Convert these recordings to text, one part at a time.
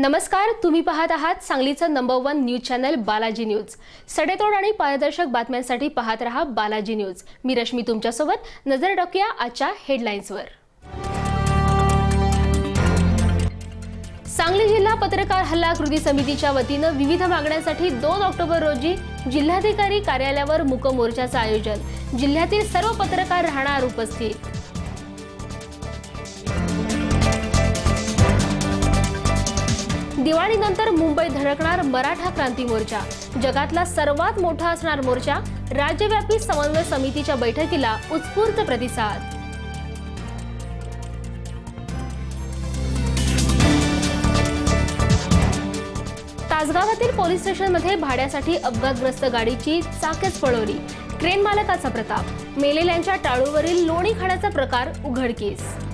नमस्कार तुम्ही पाहत आहात सांगलीचं number one news channel Balaji news सडेतोड आणि पारदर्शक बातम्यांसाठी पाहत रहा बालाजी न्यूज मी रश्मी तुमच्यासोबत. नजर टाकूया आजच्या हेडलाईन्सवर सांगली जिल्हा पत्रकार हल्ला कृती समितीच्या वतीनं विविध मागण्यांसाठी दोन ऑक्टोबर रोजी जिल्हाधिकारी कार्यालयावर मूक मोर्चाचं आयोजन. जिल्ह्यातील सर्व पत्रकार राहणार उपस्थित. दिवाळीनंतर मुंबई धडकणार मराठा क्रांती मोर्चा. जगातला सर्वात मोठा असणार मोर्चा राज्यव्यापी समन्वय समितीच्या बैठकीला उत्स्फूर्त प्रतिसाद. तासगावातील पोलीस स्टेशनमध्ये भाड्यासाठी अपघातग्रस्त गाडीची चाकच पळवली. ट्रेन मालकाचा प्रताप. मेलेल्यांच्या टाळूवरील लोणी खाण्याचा प्रकार उघडकीस.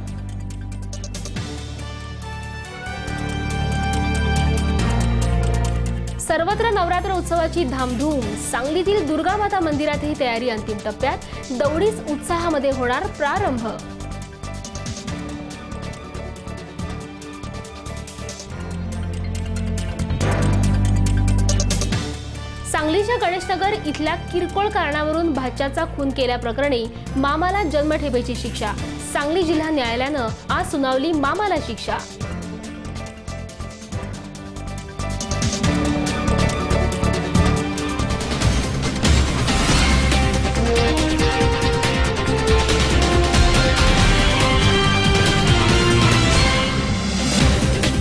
सर्वत्र नवरात्र उत्सवाची धामधूम. सांगलीतील दुर्गामाता मंदिरातही तयारी अंतिम टप्प्यात. दौडीच उत्साहामध्ये होणार प्रारंभ. सांगलीच्या गणेशनगर इथल्या किरकोळ कारणावरून भाच्याचा खून केल्याप्रकरणी मामाला जन्मठेपेची शिक्षा. सांगली जिल्हा न्यायालयानं आज सुनावली मामाला शिक्षा.